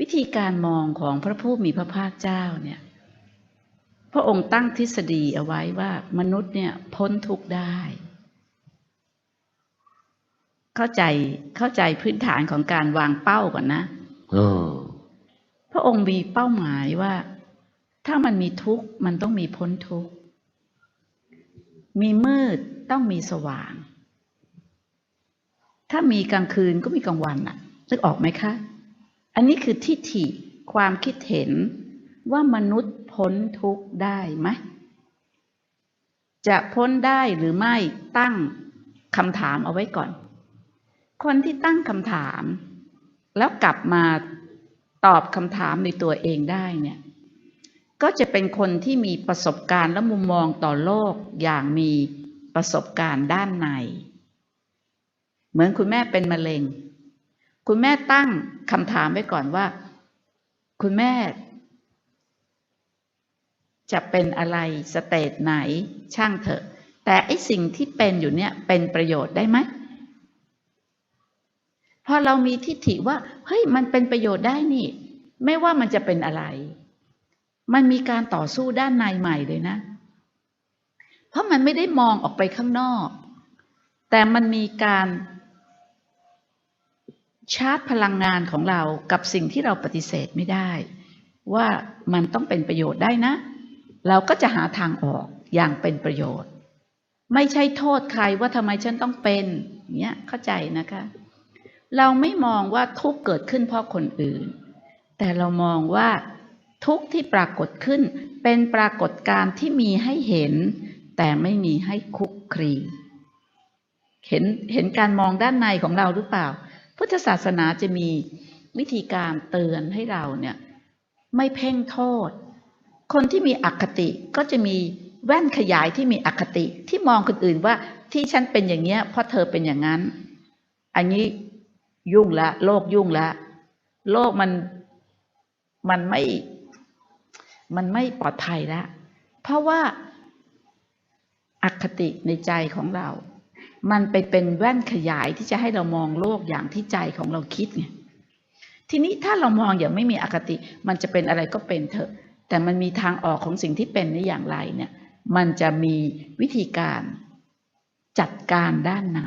วิธีการมองของพระผู้มีพระภาคเจ้าเนี่ย พระองค์ตั้งทฤษฎีเอาไว้ว่ามนุษย์เนี่ยพ้นทุกข์ได้ เข้าใจเข้าใจพื้นฐานของการวางเป้าก่อนนะเออพระองค์มีเป้าหมายว่า ถ้ามันมีทุกข์มันต้องมีพ้นทุกข์ มีมืดต้องมีสว่าง ถ้ามีกลางคืนก็มีกลางวันน่ะนึกออกไหมคะ อันนี้คือทิฏฐิความคิดเห็นว่ามนุษย์พ้นทุกข์ได้ไหม จะพ้นได้หรือไม่ตั้งคำถามเอาไว้ก่อน คนที่ตั้งคำถาม แล้วกลับมาตอบคำถามในตัวเองได้เนี่ย ก็จะเป็นคนที่มีประสบการณ์และมุมมองต่อโลกอย่างมีประสบการณ์ด้านใน เหมือนคุณแม่เป็นมะเร็ง คุณแม่ตั้งคำถามไว้ก่อนว่า คุณแม่ จะเป็นอะไรสเตจไหนช่างเถอะ แต่ไอสิ่งที่เป็นอยู่เนี่ยเป็นประโยชน์ได้ไหมพอเรามีทิฏฐิว่าเฮ้ยมันเป็นประโยชน์ได้นี่ ไม่ว่ามันจะเป็นอะไร มันมีการต่อสู้ด้านในใหม่เลยนะ เพราะมันไม่ได้มองออกไปข้างนอก แต่มันมีการ ชาร์จพลังงานของเรากับสิ่งที่เราปฏิเสธไม่ได้ ว่ามันต้องเป็นประโยชน์ได้นะ เราก็จะหาทางออกอย่างเป็นประโยชน์ ไม่ใช่โทษใครว่าทำไมฉันต้องเป็นเนี้ยเข้าใจนะคะ เราไม่มองว่าทุกเกิดขึ้นเพราะคนอื่น แต่เรามองว่าทุกที่ปรากฏขึ้นเป็นปรากฏการณ์ที่มีให้เห็น แต่ไม่มีให้คุกคลีเห็นเห็นการมองด้านในของเราหรือเปล่า พุทธศาสนาจะมีวิธีการเตือนให้เราเนี่ยไม่เพ่งโทษ คนที่มีอคติก็จะมีแว่นขยายที่มีอคติที่มองคนอื่นว่าที่ฉันเป็นอย่างเงี้ยเพราะเธอเป็นอย่างนั้น อันนี้ยุ่งละโลกยุ่งละโลกมันมันไม่มันไม่ปลอดภัยแล้วเพราะว่าอคติในใจของเรา มันไปเป็นแว่นขยายที่จะให้เรามองโลกอย่างที่ใจของเราคิดไงทีนี้ถ้าเรามองอย่างไม่มีอคติ มันจะเป็นอะไรก็เป็นเถอะ แต่มันมีทางออกของสิ่งที่เป็นนี่อย่างไรเนี่ย มันจะมีวิธีการจัดการด้านใน